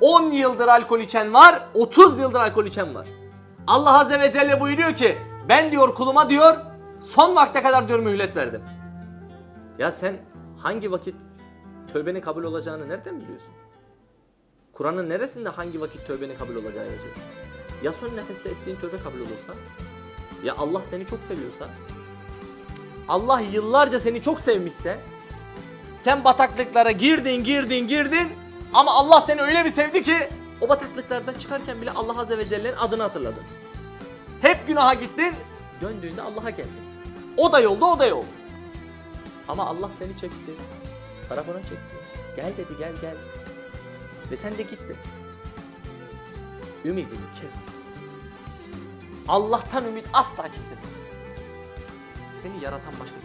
10 yıldır alkol içen var, 30 yıldır alkol içen var. Allah Azze ve Celle buyuruyor ki ben diyor kuluma diyor son vakte kadar diyor mühlet verdim. Ya sen hangi vakit tövbenin kabul olacağını nereden biliyorsun? Kur'an'ın neresinde hangi vakit tövbenin kabul olacağı yazıyor? Ya son nefeste ettiğin tövbe kabul olursa? Ya Allah seni çok seviyorsa? Allah yıllarca seni çok sevmişse? Sen bataklıklara girdin, girdin, girdin ama Allah seni öyle bir sevdi ki o bataklıklardan çıkarken bile Allah Azze ve Celle'nin adını hatırladın. Hep günaha gittin, döndüğünde Allah'a geldin. O da yolda, o da yol. Ama Allah seni çekti. Tarafına çekti. Gel dedi, gel gel. Ve sen de gittin. Ümidini kesme. Allah'tan ümit asla kesilmez. Seni yaratan başka